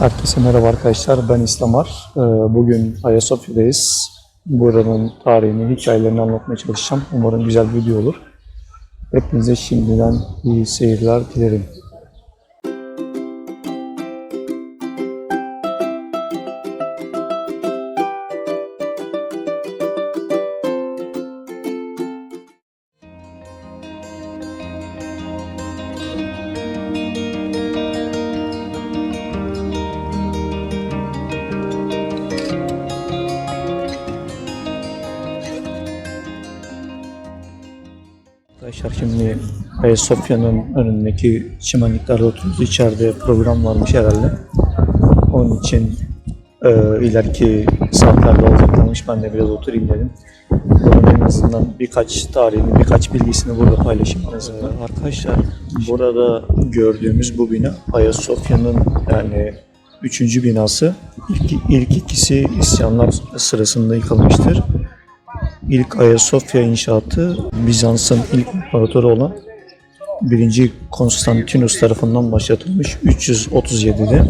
Herkese merhaba arkadaşlar. Ben İslamar. Ee, Bugün Ayasofya'dayız. Buranın tarihini, hikayelerini anlatmaya çalışacağım. Umarım güzel bir video olur. Hepinize şimdiden iyi seyirler dilerim. Arkadaşlar şimdi Ayasofya'nın önündeki çimenliklerde oturuyoruz. İçeride program varmış herhalde. Onun için e, ileriki saatlerde olacaklarmış. Ben de biraz oturayım dedim. Buranın en azından birkaç tarihini, birkaç bilgisini burada paylaşayım. en azından. arkadaşlar burada gördüğümüz bu bina Ayasofya'nın yani üçüncü binası. İlk, ilk ikisi isyanlar sırasında yıkılmıştır. İlk Ayasofya inşaatı Bizans'ın ilk imparatoru olan 1. Konstantinus tarafından başlatılmış 337'de.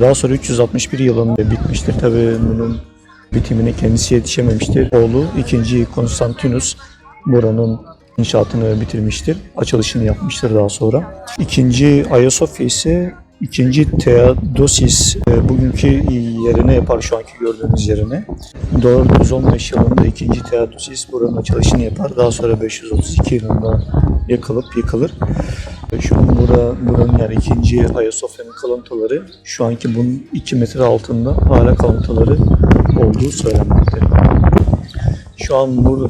Daha sonra 361 yılında bitmiştir. Tabi bunun bitimine kendisi yetişememiştir. Oğlu 2. Konstantinus buranın inşaatını bitirmiştir. Açılışını yapmıştır daha sonra. İkinci Ayasofya ise ikinci Theodosis e, bugünkü yerine yapar şu anki gördüğünüz yerine. 415 yılında ikinci Theodosis buranın açılışını yapar. Daha sonra 532 yılında yakılıp yıkılır. E, Şu an bura, buranın yani ikinci Ayasofya'nın kalıntıları şu anki bunun 2 metre altında hala kalıntıları olduğu söylenmektedir. Şu an burada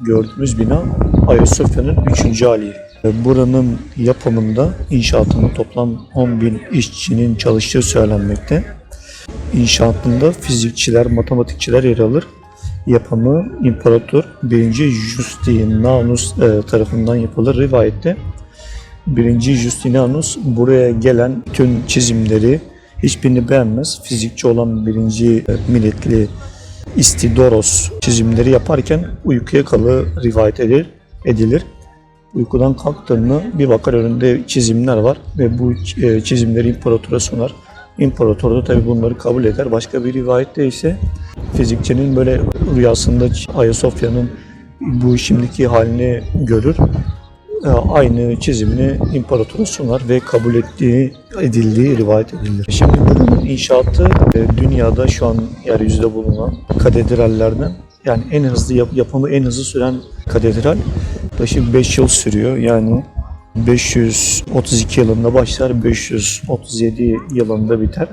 gördüğümüz bina Ayasofya'nın 3. hali. Buranın yapımında, inşaatında toplam 10 bin işçinin çalıştığı söylenmekte. İnşaatında fizikçiler, matematikçiler yer alır. Yapımı İmparator 1. Justinianus e, tarafından yapılır rivayette. 1. Justinianus buraya gelen tüm çizimleri hiçbirini beğenmez. Fizikçi olan 1. milletli Istidoros çizimleri yaparken uykuya kalır rivayet edilir. edilir. Uykudan kalktığında bir bakar önünde çizimler var ve bu e, çizimleri imparatora sunar. İmparator da tabi bunları kabul eder. Başka bir rivayette ise fizikçinin böyle rüyasında Ayasofya'nın bu şimdiki halini görür. E, Aynı çizimini imparatora sunar ve kabul ettiği edildiği rivayet edilir. Şimdi buranın inşaatı e, dünyada şu an yeryüzünde bulunan katedrallerden yani en hızlı yap- yapımı en hızlı süren katedral yaklaşık 5 yıl sürüyor. Yani 532 yılında başlar, 537 yılında biter.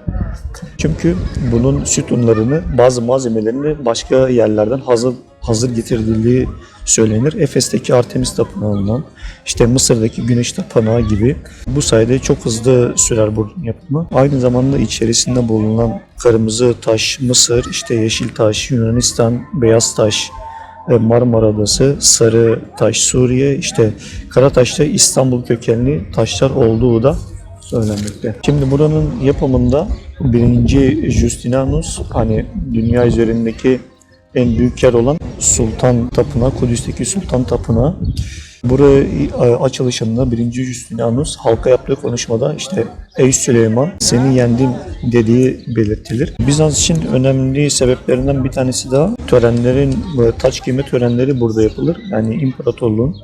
Çünkü bunun sütunlarını, bazı malzemelerini başka yerlerden hazır hazır getirildiği söylenir. Efes'teki Artemis Tapınağı'ndan, işte Mısır'daki Güneş Tapınağı gibi bu sayede çok hızlı sürer bu yapımı. Aynı zamanda içerisinde bulunan kırmızı taş, Mısır, işte yeşil taş, Yunanistan, beyaz taş, Marmara Adası, Sarı Taş, Suriye, işte Karataş'ta İstanbul kökenli taşlar olduğu da söylenmekte. Şimdi buranın yapımında birinci Justinianus hani dünya üzerindeki en büyük yer olan Sultan Tapınağı, Kudüs'teki Sultan Tapınağı. Buraya e, açılışında 1. Justinianus halka yaptığı konuşmada işte Ey Süleyman seni yendim dediği belirtilir. Bizans için önemli sebeplerinden bir tanesi daha törenlerin e, taç giyme törenleri burada yapılır. Yani imparatorluğun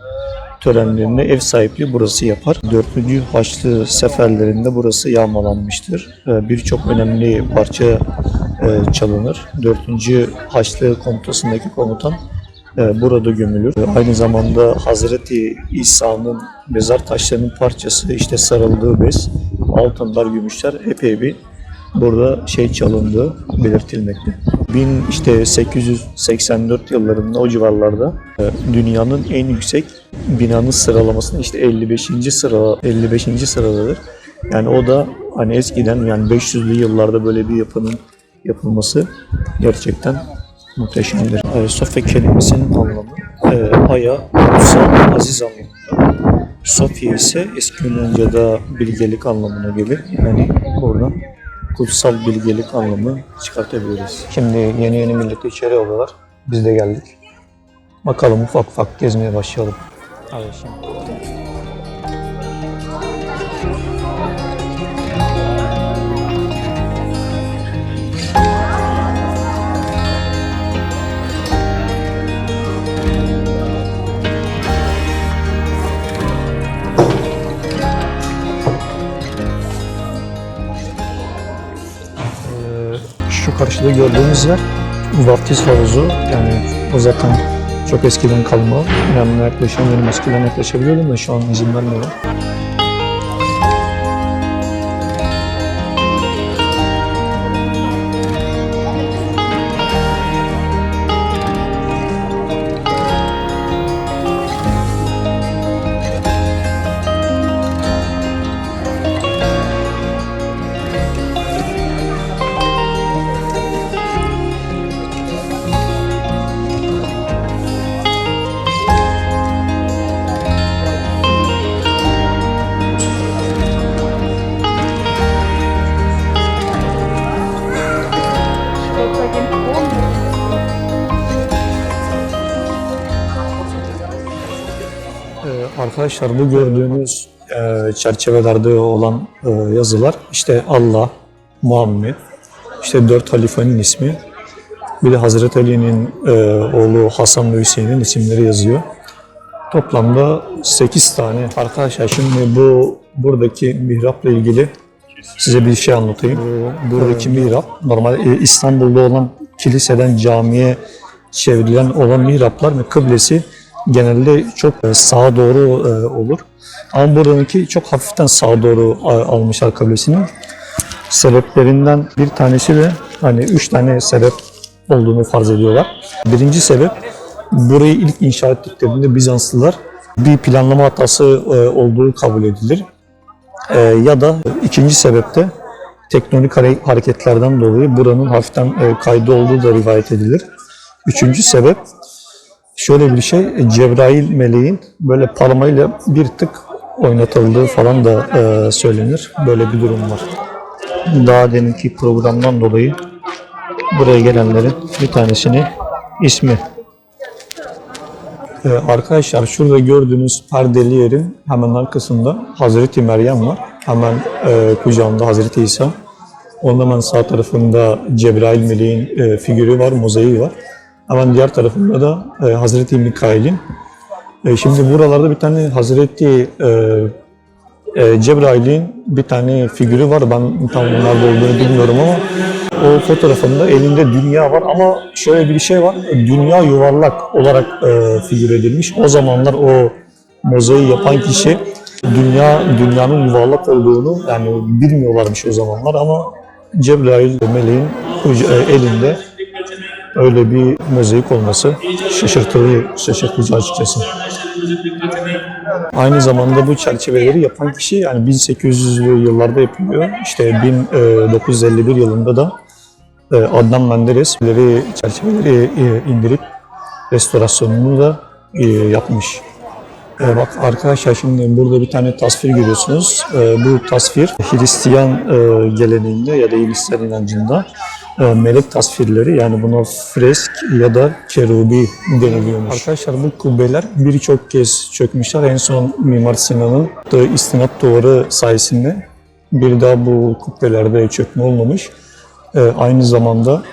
törenlerine ev sahipliği burası yapar. 4. Haçlı seferlerinde burası yağmalanmıştır. E, Birçok önemli parça çalınır. 4. Haçlı komutasındaki komutan burada gömülür. Aynı zamanda Hazreti İsa'nın mezar taşlarının parçası işte sarıldığı bez, altınlar, gümüşler epey bir burada şey çalındığı belirtilmekte. 1000 işte 884 yıllarında o civarlarda e, dünyanın en yüksek binanın sıralamasında işte 55. sıra 55. sıradadır. Yani o da hani eskiden yani 500'lü yıllarda böyle bir yapının yapılması gerçekten muhteşemdir. Ayasofya kelimesinin anlamı e, aya, kutsal, aziz anlamında. Sofya ise eski Yunanca'da bilgelik anlamına gelir. Yani oradan kutsal bilgelik anlamı çıkartabiliriz. Şimdi yeni yeni milleti içeri alıyorlar. Biz de geldik. Bakalım ufak ufak gezmeye başlayalım. Hadi şimdi. Karşıda gördüğümüz yer vaftiz havuzu. Yani o zaten çok eskiden kalma. Yanına yaklaşamıyorum. Eskiden yaklaşabiliyordum da şu an izin vermiyorlar. Arkadaşlar bu gördüğünüz e, çerçevelerde olan e, yazılar işte Allah, Muhammed, işte dört halifenin ismi. Bir de Hazreti Ali'nin e, oğlu Hasan ve Hüseyin'in isimleri yazıyor. Toplamda 8 tane. Arkadaşlar şimdi bu buradaki mihrapla ilgili size bir şey anlatayım. Bu, buradaki mihrap normal e, İstanbul'da olan kiliseden camiye çevrilen olan mihraplar ve kıblesi genelde çok e, sağa doğru e, olur. Ama buradaki çok hafiften sağa doğru a- almışlar kıblesini. Sebeplerinden bir tanesi de hani üç tane sebep olduğunu farz ediyorlar. Birinci sebep burayı ilk inşa ettiklerinde Bizanslılar bir planlama hatası e, olduğu kabul edilir. Ya da ikinci sebep de tektonik hare- hareketlerden dolayı buranın hafiften kaydı olduğu da rivayet edilir. Üçüncü sebep şöyle bir şey Cebrail meleğin böyle parmağıyla bir tık oynatıldığı falan da e, söylenir. Böyle bir durum var. Daha deminki programdan dolayı buraya gelenlerin bir tanesini ismi ee, arkadaşlar şurada gördüğünüz perdeli yerin hemen arkasında Hazreti Meryem var. Hemen e, kucağında Hazreti İsa. Onun hemen sağ tarafında Cebrail meleğin e, figürü var, mozaiği var. Hemen diğer tarafında da e, Hazreti Mikail'in. E, şimdi buralarda bir tane Hazreti e, e, Cebrail'in bir tane figürü var. Ben tam nerede olduğunu bilmiyorum ama o fotoğrafında elinde dünya var ama şöyle bir şey var. Dünya yuvarlak olarak e, figür edilmiş. O zamanlar o mozaiği yapan kişi dünya dünyanın yuvarlak olduğunu yani bilmiyorlarmış o zamanlar ama Cebrail meleğin e, elinde öyle bir mozaik olması şaşırtıcı, şaşırtıcı açıkçası. Aynı zamanda bu çerçeveleri yapan kişi yani 1800'lü yıllarda yapılıyor. İşte 1951 yılında da e, Adnan Menderes çerçeveleri e, indirip restorasyonunu da e, yapmış. E, Bak arkadaşlar şimdi burada bir tane tasvir görüyorsunuz. E, Bu tasvir Hristiyan e, geleneğinde ya da Hristiyan inancında e, melek tasvirleri yani buna fresk ya da kerubi deniliyormuş. Arkadaşlar bu kubbeler birçok kez çökmüşler. En son Mimar Sinan'ın da istinat duvarı sayesinde bir daha bu kubbelerde çökme olmamış. E, Aynı zamanda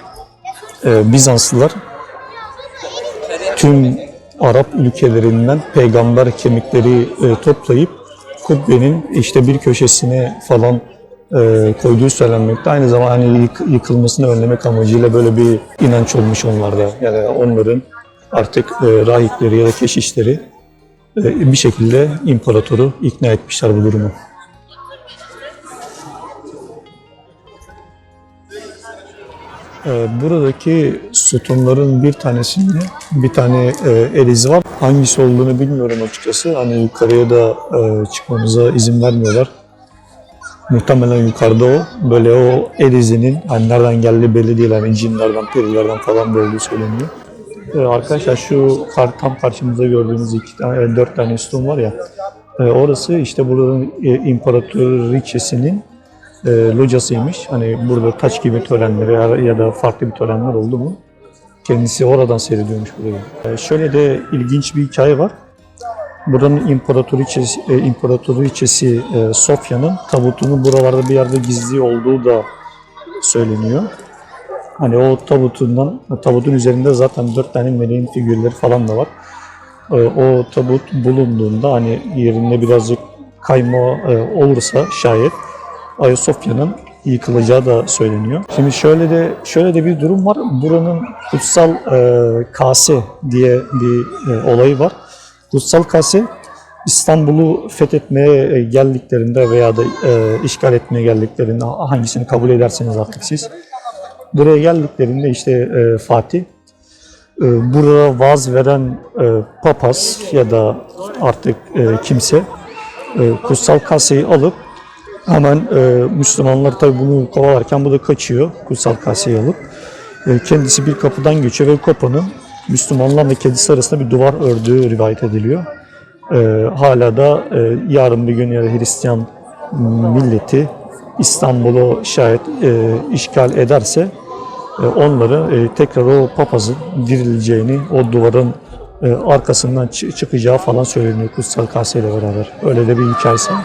e, Bizanslılar tüm Arap ülkelerinden peygamber kemikleri e, toplayıp kubbenin işte bir köşesine falan e, koyduğu söylenmekte. Aynı zamanda hani yık- yıkılmasını önlemek amacıyla böyle bir inanç olmuş onlarda. Yani onların artık e, rahipleri ya da keşişleri e, bir şekilde imparatoru ikna etmişler bu durumu. Ee, Buradaki sütunların bir tanesinde bir tane e, el izi var. Hangisi olduğunu bilmiyorum açıkçası. Hani yukarıya da e, çıkmamıza izin vermiyorlar. Muhtemelen yukarıda o. Böyle o el izinin hani nereden geldiği belli değil. Hani cinlerden, perilerden falan da olduğu söyleniyor. Ee, arkadaşlar şu tam karşımızda gördüğünüz iki tane, e, dört tane sütun var ya. e, orası işte buranın e, imparatoriçesinin e, locasıymış. Hani burada taç gibi törenleri ya- ya da farklı bir törenler oldu mu kendisi oradan seyrediyormuş burayı. E, şöyle de ilginç bir hikaye var. Buranın imparatoriçesi, e, imparatoriçesi e, Sofya'nın tabutunun buralarda bir yerde gizli olduğu da söyleniyor. Hani o tabutundan, tabutun üzerinde zaten dört tane meleğin figürleri falan da var. E, o tabut bulunduğunda hani yerinde birazcık kayma e, olursa şayet Ayasofya'nın yıkılacağı da söyleniyor. Şimdi şöyle de şöyle de bir durum var. Buranın kutsal e, kase diye bir e, olayı var. Kutsal kase İstanbul'u fethetmeye e, geldiklerinde veya da e, işgal etmeye geldiklerinde hangisini kabul ederseniz artık siz buraya geldiklerinde işte e, Fatih e, burada vaaz veren e, papaz ya da artık e, kimse e, kutsal kaseyi alıp hemen e, Müslümanlar tabi bunu kovalarken bu da kaçıyor kutsal kaseyi alıp. E, kendisi bir kapıdan geçiyor ve kapının Müslümanlar ve kendisi arasında bir duvar ördüğü rivayet ediliyor. E, hala da e, yarın bir gün ya da Hristiyan milleti İstanbul'u şayet e, işgal ederse e, onları e, tekrar o papazın dirileceğini, o duvarın e, arkasından çı- çıkacağı falan söyleniyor Kutsal Kase ile beraber. Öyle de bir hikayesi var.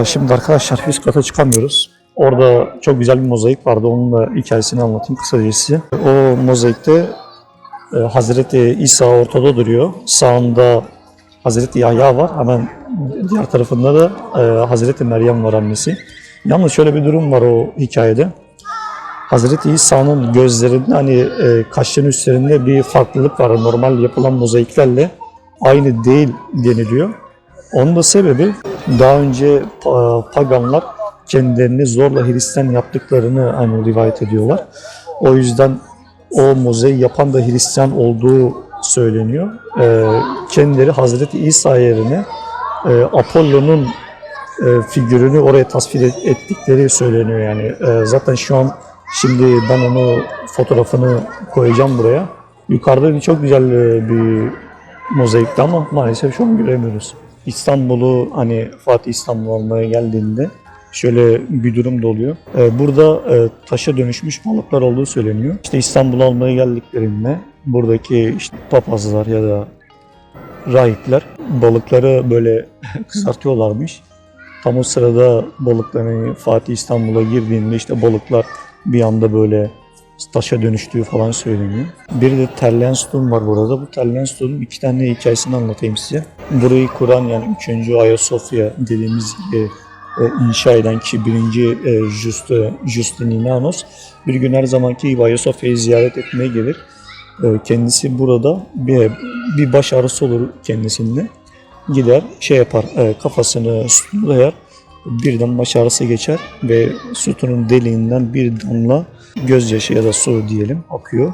E, Şimdi arkadaşlar üst kata çıkamıyoruz. Orada çok güzel bir mozaik vardı. Onun da hikayesini anlatayım kısaca size. O mozaikte e, Hazreti İsa ortada duruyor. Sağında Hazreti Yahya var. Hemen diğer tarafında da e, Hazreti Meryem var annesi. Yalnız şöyle bir durum var o hikayede. Hazreti İsa'nın gözlerinde hani e, üstlerinde bir farklılık var. Normal yapılan mozaiklerle aynı değil deniliyor. Onun da sebebi daha önce pa- paganlar kendilerini zorla Hristiyan yaptıklarını hani rivayet ediyorlar. O yüzden o mozaiği yapan da Hristiyan olduğu söyleniyor. E, kendileri Hazreti İsa yerine e, Apollo'nun e, figürünü oraya tasvir et- ettikleri söyleniyor yani. E, zaten şu an şimdi ben onu fotoğrafını koyacağım buraya. Yukarıda bir çok güzel e, bir mozaikti ama maalesef şu an göremiyoruz. İstanbul'u hani Fatih İstanbul almaya geldiğinde şöyle bir durum da oluyor. E, burada e, taşa dönüşmüş balıklar olduğu söyleniyor. İşte İstanbul'u almaya geldiklerinde buradaki işte papazlar ya da rahipler balıkları böyle kızartıyorlarmış. Tam o sırada balıkların Fatih İstanbul'a girdiğinde işte balıklar bir anda böyle taşa dönüştüğü falan söyleniyor. Bir de sütun var burada. Bu terleyen sütunun iki tane hikayesini anlatayım size. Burayı kuran yani 3. Ayasofya dediğimiz gibi e, inşa eden kişi 1. E, Just, Justinianos bir gün her zamanki gibi Ayasofya'yı ziyaret etmeye gelir. E, kendisi burada bir, bir baş ağrısı olur kendisinde gider şey yapar e, kafasını sütuna dayar birden baş ağrısı geçer ve sütunun deliğinden bir damla gözyaşı ya da su diyelim akıyor.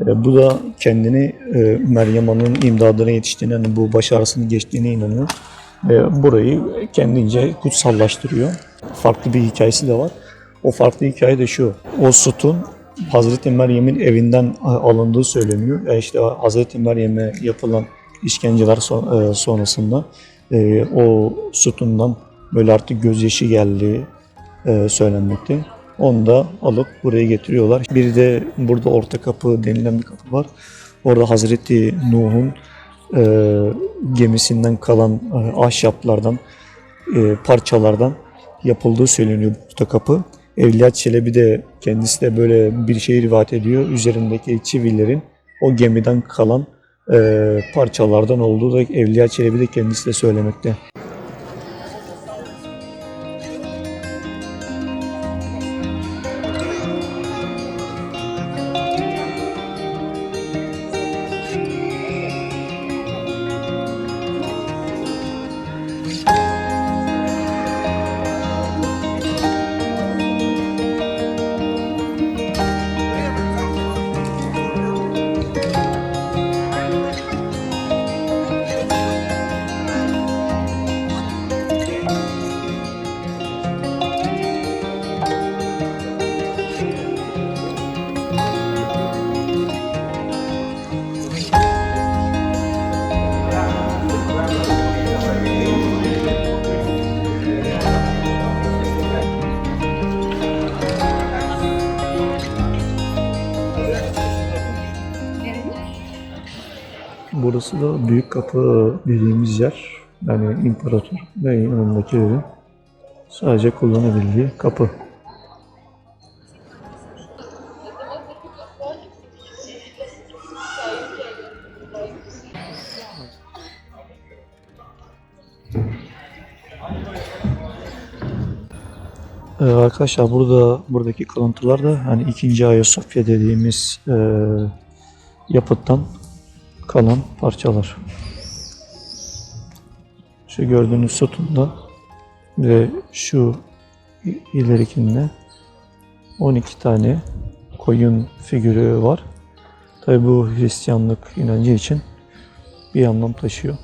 E, bu da kendini e, Meryem Ana'nın imdadına yetiştiğine, bu baş ağrısının geçtiğine inanıyor. Ve burayı kendince kutsallaştırıyor. Farklı bir hikayesi de var. O farklı hikaye de şu. O sütun Hazreti Meryem'in evinden e, alındığı söyleniyor. Yani işte Hazreti Meryem'e yapılan işkenceler e, sonrasında e, o sütundan böyle artık gözyaşı geldiği e, söylenmekte. Onu da alıp buraya getiriyorlar. Bir de burada orta kapı denilen bir kapı var. Orada Hazreti Nuh'un e, gemisinden kalan e, ahşaplardan, e, parçalardan yapıldığı söyleniyor bu kapı. Evliya Çelebi de kendisi de böyle bir şey rivayet ediyor. Üzerindeki çivilerin o gemiden kalan e, parçalardan olduğu da Evliya Çelebi de kendisi de söylemekte. Burası da büyük kapı dediğimiz yer. Yani imparator ve yanındakilerin sadece kullanabildiği kapı. Ee, arkadaşlar burada buradaki kalıntılar da hani ikinci Ayasofya dediğimiz e, yapıttan kalan parçalar. Şu gördüğünüz sütunda ve şu ilerikinde 12 tane koyun figürü var. Tabi bu Hristiyanlık inancı için bir anlam taşıyor.